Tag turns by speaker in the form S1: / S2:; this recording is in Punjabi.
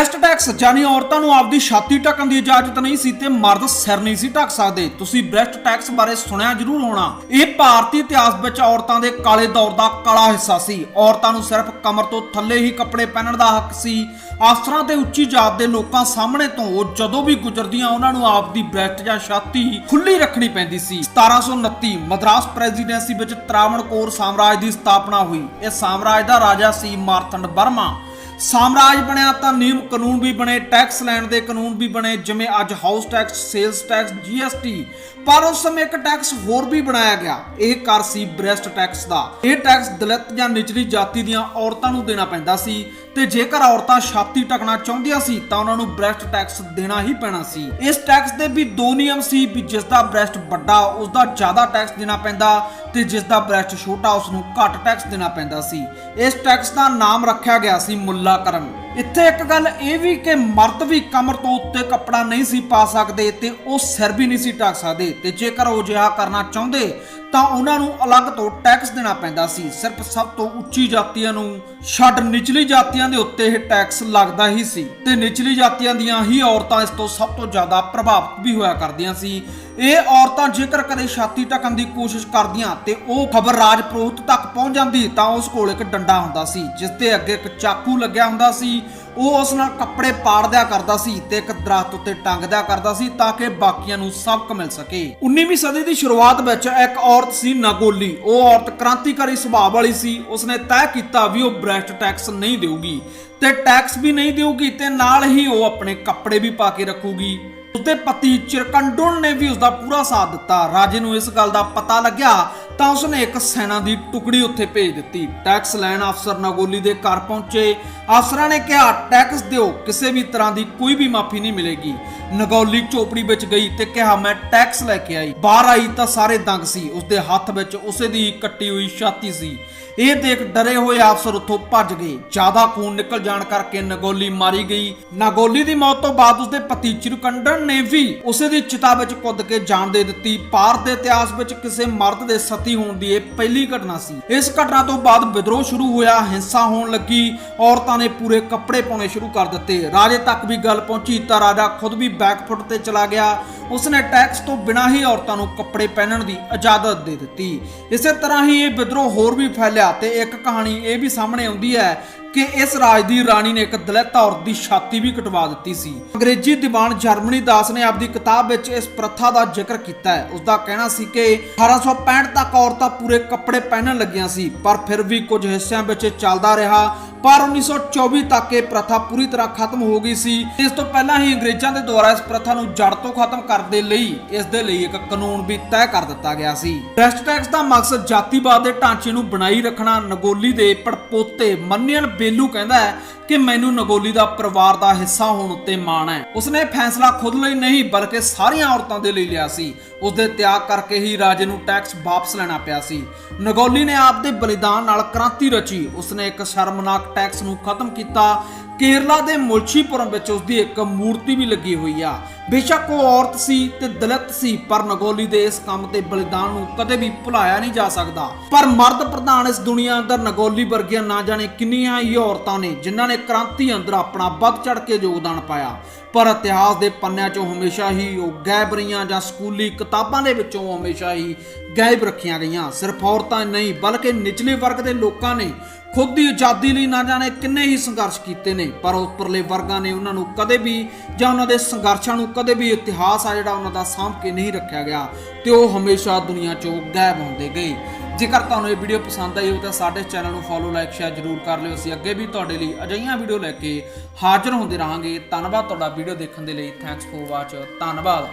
S1: ਬ੍ਰੈਸਟ ਟੈਕਸ ਜਾਨੀ ਔਰਤਾਂ ਨੂੰ ਆਪਦੀ ਛਾਤੀ ਢੱਕਣ ਦੀ ਇਜਾਜ਼ਤ ਨਹੀਂ ਸੀ ਤੇ ਮਰਦ ਸਿਰ ਨਹੀਂ ਸੀ ਢੱਕ ਸਕਦੇ। ਤੁਸੀਂ ਬ੍ਰੈਸਟ ਟੈਕਸ ਬਾਰੇ ਸੁਣਿਆ ਜ਼ਰੂਰ ਹੋਣਾ। ਇਹ ਭਾਰਤੀ ਇਤਿਹਾਸ ਵਿੱਚ ਔਰਤਾਂ ਦੇ ਕਾਲੇ ਦੌਰ ਦਾ ਕਾਲਾ ਹਿੱਸਾ ਸੀ। ਔਰਤਾਂ ਨੂੰ ਸਿਰਫ ਕਮਰ ਤੋਂ ਥੱਲੇ ਹੀ ਕੱਪੜੇ ਪਹਿਨਣ ਦਾ ਹੱਕ ਸੀ। ਅਫਸਰਾਂ ਤੇ ਉੱਚੀ ਜਾਤ ਦੇ ਲੋਕਾਂ ਸਾਹਮਣੇ ਤੋਂ ਉਹ ਜਦੋਂ ਵੀ ਗੁਜ਼ਰਦੀਆਂ, ਉਹਨਾਂ ਨੂੰ ਆਪਦੀ ਬ੍ਰੈਸਟ ਜਾਂ ਛਾਤੀ ਖੁੱਲੀ ਰੱਖਣੀ ਪੈਂਦੀ ਸੀ। 1729 ਮਦਰਾਸ ਪ੍ਰੈਜ਼ੀਡੈਂਸੀ ਵਿੱਚ ਤਰਾਵਣਕੋਰ ਸਾਮਰਾਜ ਦੀ ਸਥਾਪਨਾ ਹੋਈ। ਇਹ ਸਾਮਰਾਜ ਦਾ ਰਾਜਾ ਸੀ ਮਾਰਤੰਡ ਵਰਮਾ। ਸਾਮਰਾਜ ਬਣਿਆ ਤਾਂ ਨਿਯਮ ਕਾਨੂੰਨ ਵੀ ਬਣੇ ਟੈਕਸ ਲੈਣ ਦੇ ਕਾਨੂੰਨ ਵੀ ਬਣੇ, ਜਿਵੇਂ ਅੱਜ house tax sales tax GST ਪਰ ਉਸ ਸਮੇਂ ਇੱਕ ਟੈਕਸ ਹੋਰ ਵੀ ਬਣਾਇਆ ਗਿਆ। ਇਹ ਕਰ ਸੀ ਬ੍ਰੈਸਟ ਟੈਕਸ ਦਾ। ਇਹ ਟੈਕਸ ਦਲਿਤ ਜਾਂ ਨਿਚਲੀ ਜਾਤੀ ਦੀਆਂ ਔਰਤਾਂ ਨੂੰ ਦੇਣਾ ਪੈਂਦਾ ਸੀ। ਤੇ ਜੇਕਰ ਔਰਤਾਂ ਛਾਤੀ ਢਕਣਾ ਚਾਹੁੰਦੀਆਂ ਸੀ, ਤਾਂ ਉਹਨਾਂ ਨੂੰ ਬ੍ਰੈਸਟ ਟੈਕਸ ਦੇਣਾ ਹੀ ਪੈਣਾ ਸੀ। ਇਸ ਟੈਕਸ ਦੇ ਵੀ ਦੋ ਨਿਯਮ ਸੀ ਵੀ ਜਿਸ ਦਾ ਬ੍ਰੈਸਟ ਵੱਡਾ ਉਸ ਦਾ ਜ਼ਿਆਦਾ ਟੈਕਸ ਦੇਣਾ ਪੈਂਦਾ ਤੇ ਜਿਸ ਦਾ ਬ੍ਰੈਸਟ ਛੋਟਾ ਉਸ ਨੂੰ ਘੱਟ ਟੈਕਸ ਦੇਣਾ ਪੈਂਦਾ ਸੀ। ਇਸ ਟੈਕਸ ਦਾ ਨਾਮ ਰੱਖਿਆ ਗਿਆ ਸੀ ਮੁੱਲਾ ਮੁੱਲਾਕਰਨ। ਇੱਥੇ ਇੱਕ ਗੱਲ ਇਹ ਵੀ ਕਿ ਮਰਦ ਵੀ ਕਮਰ ਤੋਂ ਉੱਤੇ ਕੱਪੜਾ ਨਹੀਂ ਸੀ ਪਾ ਸਕਦੇ ਤੇ ਉਹ ਸਿਰ ਵੀ ਨਹੀਂ ਸੀ ਢੱਕ ਸਕਦੇ ਤੇ ਜੇਕਰ ਉਹ ਜਿਹਾ ਕਰਨਾ ਚਾਹੁੰਦੇ ਤਾਂ ਉਹਨਾਂ ਨੂੰ ਅਲੱਗ ਤੋਂ ਟੈਕਸ ਦੇਣਾ ਪੈਂਦਾ ਸੀ। ਸਿਰਫ ਸਭ ਤੋਂ ਉੱਚੀ ਜਾਤੀਆਂ ਨੂੰ ਛੱਡ ਨਿਚਲੀ ਜਾਤੀਆਂ ਦੇ ਉੱਤੇ ਇਹ ਟੈਕਸ ਲੱਗਦਾ ਹੀ ਸੀ। ਤੇ ਨਿਚਲੀ ਜਾਤੀਆਂ ਦੀਆਂ ਹੀ ਔਰਤਾਂ ਇਸ ਤੋਂ ਸਭ ਤੋਂ ਜ਼ਿਆਦਾ ਪ੍ਰਭਾਵਿਤ ਵੀ ਹੋਇਆ ਕਰਦੀਆਂ ਸੀ। ਇਹ ਔਰਤਾਂ ਜੇਕਰ ਕਦੇ ਛਾਤੀ ਢਕਣ ਦੀ ਕੋਸ਼ਿਸ਼ ਕਰਦੀਆਂ ਤੇ ਉਹ ਖਬਰ ਰਾਜ ਤੱਕ ਪਹੁੰਚ ਜਾਂਦੀ ਤਾਂ ਉਸ ਕੋਲ ਇੱਕ ਡੰਡਾ ਹੁੰਦਾ ਸੀ, ਜਿਸ ਦੇ ਅੱਗੇ ਇੱਕ ਚਾਕੂ ਲੱਗਿਆ ਹੁੰਦਾ ਸੀ। ਉਹ ਉਸ ਨਾਲ ਕੱਪੜੇ ਪਾੜ ਦਿਆ ਕਰਦਾ ਸੀ ਤੇ ਇੱਕ ਦਰਖਤ ਉੱਤੇ ਟੰਗ ਕਰਦਾ ਸੀ ਤਾਂ ਕਿ ਬਾਕੀਆਂ ਨੂੰ ਸਬਕ ਮਿਲ ਸਕੇ। 19ਵੀਂ ਸਦੀ ਦੀ ਸ਼ੁਰੂਆਤ ਵਿੱਚ ਇੱਕ ਔਰਤ ਸੀ ਨਾਗੋਲੀ। ਉਹ ਔਰਤ ਕ੍ਰਾਂਤੀਕਾਰੀ ਸੁਭਾਅ ਵਾਲੀ ਸੀ। ਉਸਨੇ ਤੈਅ ਕੀਤਾ ਵੀ ਉਹ ਬ੍ਰੈਸਟ ਟੈਕਸ ਨਹੀਂ ਦੇਊਗੀ ਤੇ ਟੈਕਸ ਵੀ ਨਹੀਂ ਦੇਊਗੀ ਤੇ ਨਾਲ ਹੀ ਉਹ ਆਪਣੇ ਕੱਪੜੇ ਵੀ ਪਾ ਕੇ ਰੱਖੂਗੀ। ਉਸਦੇ ਪਤੀ ਚਿਰਕੰਡੁਨ ਨੇ ਵੀ ਉਸਦਾ ਪੂਰਾ ਸਾਥ ਦਿੱਤਾ। ਰਾਜੇ ਨੂੰ ਇਸ ਗੱਲ ਦਾ ਪਤਾ ਲੱਗਿਆ ਤਾਂ ਉਸਨੇ ਇੱਕ ਸੈਨਾ ਦੀ ਟੁਕੜੀ ਉੱਥੇ ਭੇਜ ਦਿੱਤੀ। ਟੈਕਸ ਲੈਣ ਅਫਸਰ ਨਗੋਲੀ ਦੇ ਘਰ ਪਹੁੰਚੇ। ਅਫਸਰਾਂ ਨੇ ਕਿਹਾ, ਟੈਕਸ ਦਿਓ, ਕਿਸੇ ਵੀ ਤਰ੍ਹਾਂ ਦੀ ਕੋਈ ਵੀ ਮਾਫੀ ਨਹੀਂ ਮਿਲੇਗੀ। ਨਗੌਲੀ ਚੋਪੜੀ ਵਿੱਚ ਗਈ ਤੇ ਕਿਹਾ, ਮੈਂ ਟੈਕਸ ਲੈ ਕੇ ਆਈ। ਬਾਹਰ ਆਈ ਤਾਂ ਸਾਰੇ ਦੰਗ ਸੀ। ਉਸਦੇ ਹੱਥ ਵਿੱਚ ਉਸੇ ਦੀ ਕੱਟੀ ਹੋਈ ਛਾਤੀ ਸੀ। ਇਹ ਦੇਖ ਡਰੇ ਹੋਏ ਅਫਸਰ ਉੱਥੋਂ ਭੱਜ ਗਏ। ਜ਼ਿਆਦਾ ਖੂਨ ਨਿਕਲ ਜਾਣ ਕਰਕੇ ਨਗੋਲੀ ਮਾਰੀ ਗਈ। ਨਗੋਲੀ ਦੀ ਮੌਤ ਤੋਂ ਬਾਅਦ ਉਸਦੇ ਪਤੀ ਚਿਰਕੰਡਨ ਨੇ ਵੀ ਉਸੇ ਦੀ ਚਿਤਾ ਵਿੱਚ ਕੁੱਦ ਕੇ ਜਾਨ ਦੇ ਦਿੱਤੀ। ਭਾਰਤ ਦੇ ਇਤਿਹਾਸ ਵਿੱਚ ਕਿਸੇ ਮਰਦ ਦੇ ਸਤੀ ਹੋਣ ਦੀ ਇਹ ਪਹਿਲੀ ਘਟਨਾ ਸੀ। ਇਸ ਘਟਨਾ ਤੋਂ ਬਾਅਦ ਵਿਦਰੋਹ ਸ਼ੁਰੂ ਹੋਇਆ, ਹਿੰਸਾ ਹੋਣ ਲੱਗੀ, ਔਰਤਾਂ ਨੇ ਪੂਰੇ ਕੱਪੜੇ ਪਾਉਣੇ ਸ਼ੁਰੂ ਕਰ ਦਿੱਤੇ। ਰਾਜੇ ਤੱਕ ਵੀ ਗੱਲ ਪਹੁੰਚੀ ਤਾਂ ਰਾਜਾ ਖੁਦ ਵੀ ਬੈਕਫੁੱਟ ਤੇ ਚਲਾ ਗਿਆ। ਉਸਨੇ ਟੈਕਸ ਤੋਂ ਬਿਨਾਂ ਹੀ ਔਰਤਾਂ ਨੂੰ ਕੱਪੜੇ ਪਹਿਨਣ ਦੀ ਇਜਾਜ਼ਤ ਦੇ ਦਿੱਤੀ। ਇਸੇ ਤਰ੍ਹਾਂ ਹੀ ਇਹ ਵਿਦਰੋਹ ਹੋਰ ਵੀ ਫੈਲਿਆ ਤੇ ਇੱਕ ਕਹਾਣੀ ਇਹ ਵੀ ਸਾਹਮਣੇ ਆਉਂਦੀ ਹੈ ਕਿ ਇਸ ਰਾਜ ਦੀ ਰਾਣੀ ਨੇ ਇੱਕ ਦਲਿਤ ਔਰਤ ਦੀ ਛਾਤੀ ਵੀ ਕਟਵਾ ਦਿੱਤੀ ਸੀ। ਅੰਗਰੇਜ਼ੀ ਦੀਵਾਨ ਜਰਮਨੀ ਦਾਸ ਨੇ ਆਪਦੀ ਕਿਤਾਬ ਵਿੱਚ ਇਸ ਪ੍ਰਥਾ ਦਾ ਜ਼ਿਕਰ ਕੀਤਾ ਹੈ। ਉਸ ਦਾ ਕਹਿਣਾ ਸੀ ਕਿ 1865 ਤੱਕ ਔਰਤਾਂ ਪੂਰੇ ਕੱਪੜੇ ਪਹਿਨਣ ਲੱਗੀਆਂ ਸੀ, ਪਰ ਫਿਰ ਵੀ ਕੁਝ ਹਿੱਸਿਆਂ ਵਿੱਚ ਚੱਲਦਾ ਰਿਹਾ। ਪਰ 1924 ਤੱਕ ਇਹ ਪ੍ਰਥਾ ਪੂਰੀ ਤਰ੍ਹਾਂ ਖਤਮ ਹੋ ਗਈ ਸੀ। ਇਸ ਤੋਂ ਪਹਿਲਾਂ ਹੀ ਅੰਗਰੇਜ਼ਾਂ ਦੇ ਦੁਆਰਾ ਇਸ ਪ੍ਰਥਾ ਨੂੰ ਜੜ ਤੋਂ ਖਤਮ ਕਰਨ ਦੇ ਲਈ, ਇਸ ਦੇ ਲਈ ਇੱਕ ਕਾਨੂੰਨ ਵੀ ਤੈਅ ਕਰ ਦਿੱਤਾ ਗਿਆ ਸੀ। ਬ੍ਰੈਸਟ ਟੈਕਸ ਦਾ ਮਕਸਦ ਜਾਤੀਵਾਦ ਦੇ ਢਾਂਚੇ ਨੂੰ ਬਣਾਈ ਰੱਖਣਾ, ਨਗੋਲੀ ਦੇ ਪੜਪੋਤੇ ਮੰਨਿਆਲ ਬੇਲੂ ਕਹਿੰਦਾ ਹੈ ਕਿ ਮੈਨੂੰ ਨਗੋਲੀ ਦਾ ਪਰਿਵਾਰ ਦਾ ਹਿੱਸਾ ਹੋਣ ਉੱਤੇ ਮਾਣ ਹੈ। ਉਸਨੇ ਫੈਸਲਾ ਖੁਦ ਲਈ ਨਹੀਂ, ਬਲਕਿ ਸਾਰੀਆਂ ਔਰਤਾਂ ਦੇ ਲਈ ਲਿਆ ਸੀ। ਉਸਦੇ ਤਿਆਗ ਕਰਕੇ ਹੀ ਰਾਜੇ ਨੂੰ ਟੈਕਸ ਵਾਪਸ ਲੈਣਾ ਪਿਆ ਸੀ। ਨਗੋਲੀ ਨੇ ਆਪ ਦੇ ਬਲੀਦਾਨ ਨਾਲ ਕ੍ਰਾਂਤੀ ਰਚੀ। ਉਸਨੇ ਇੱਕ ਸ਼ਰਮਨਾਕ ਟੈਕਸ ਨੂੰ ਖਤਮ ਕੀਤਾ ਕੇਰਲਾ ਦੇ ਮੁਲਸ਼ੀਪੁਰਮ ਵਿੱਚ ਉਸਦੀ ਇੱਕ ਮੂਰਤੀ ਵੀ ਲੱਗੀ ਹੋਈ ਆ। ਬੇਸ਼ੱਕ ਉਹ ਔਰਤ ਸੀ ਤੇ ਦਲਿਤ ਸੀ, ਪਰ ਨਗੋਲੀ ਦੇ ਇਸ ਕੰਮ ਤੇ ਬਲੀਦਾਨ ਨੂੰ ਕਦੇ ਵੀ ਭੁਲਾਇਆ ਨਹੀਂ ਜਾ ਸਕਦਾ। ਪਰ ਮਰਦ ਪ੍ਰਧਾਨ ਇਸ ਦੁਨੀਆ ਅੰਦਰ ਨਗੋਲੀ ਵਰਗੀਆਂ ਨਾ ਜਾਣੇ ਕਿੰਨੀਆਂ ਹੀ ਔਰਤਾਂ ਨੇ, ਜਿਨ੍ਹਾਂ ਨੇ ਕ੍ਰਾਂਤੀ ਅੰਦਰ ਆਪਣਾ ਵੱਧ ਚੜ ਕੇ ਯੋਗਦਾਨ ਪਾਇਆ। ਪਰ ਇਤਿਹਾਸ ਦੇ ਪੰਨਿਆਂ 'ਚੋਂ ਹਮੇਸ਼ਾ ਹੀ ਉਹ ਗਾਇਬ ਰਹੀਆਂ ਜਾਂ ਸਕੂਲੀ ਕਿਤਾਬਾਂ ਦੇ ਵਿੱਚੋਂ ਹਮੇਸ਼ਾ ਹੀ ਗਾਇਬ ਰੱਖੀਆਂ ਗਈਆਂ। ਸਿਰਫ ਔਰਤਾਂ ਨਹੀਂ, ਬਲਕਿ ਨਿਚਲੇ ਵਰਗ ਦੇ ਲੋਕਾਂ ਨੇ ਖੁਦ ਦੀ ਆਜ਼ਾਦੀ ਲਈ ਨਾ ਜਾਣੇ ਕਿੰਨੇ ਹੀ ਸੰਘਰਸ਼ ਕੀਤੇ ਨੇ। ਪਰ ਉੱਪਰਲੇ ਵਰਗਾਂ ਨੇ ਉਹਨਾਂ ਨੂੰ ਕਦੇ ਵੀ ਜਾਂ ਉਹਨਾਂ ਦੇ ਸੰਘਰਸ਼ਾਂ ਨੂੰ ਕਦੇ ਵੀ ਇਤਿਹਾਸ ਆ ਜਿਹੜਾ ਉਹਨਾਂ ਦਾ ਸਾਂਭ ਕੇ ਨਹੀਂ ਰੱਖਿਆ ਗਿਆ ਤੇ ਉਹ ਹਮੇਸ਼ਾ ਦੁਨੀਆ 'ਚੋਂ ਗਾਇਬ ਹੁੰਦੇ ਗਏ। ਜੇਕਰ ਤੁਹਾਨੂੰ ਇਹ ਵੀਡੀਓ ਪਸੰਦ ਆਈ ਹੋ ਤਾਂ ਸਾਡੇ ਚੈਨਲ ਨੂੰ ਫੋਲੋ ਲਾਈਕ ਸ਼ੇਅਰ ਜ਼ਰੂਰ ਕਰ ਲਿਓ। ਅਸੀਂ ਅੱਗੇ ਵੀ ਤੁਹਾਡੇ ਲਈ ਅਜਿਹੀਆਂ ਵੀਡੀਓ ਲੈ ਕੇ ਹਾਜ਼ਰ ਹੁੰਦੇ ਰਹਾਂਗੇ। ਧੰਨਵਾਦ ਤੁਹਾਡਾ ਵੀਡੀਓ ਦੇਖਣ ਦੇ ਲਈ। ਥੈਂਕਸ ਫੋਰ ਵਾਚ ਧੰਨਵਾਦ।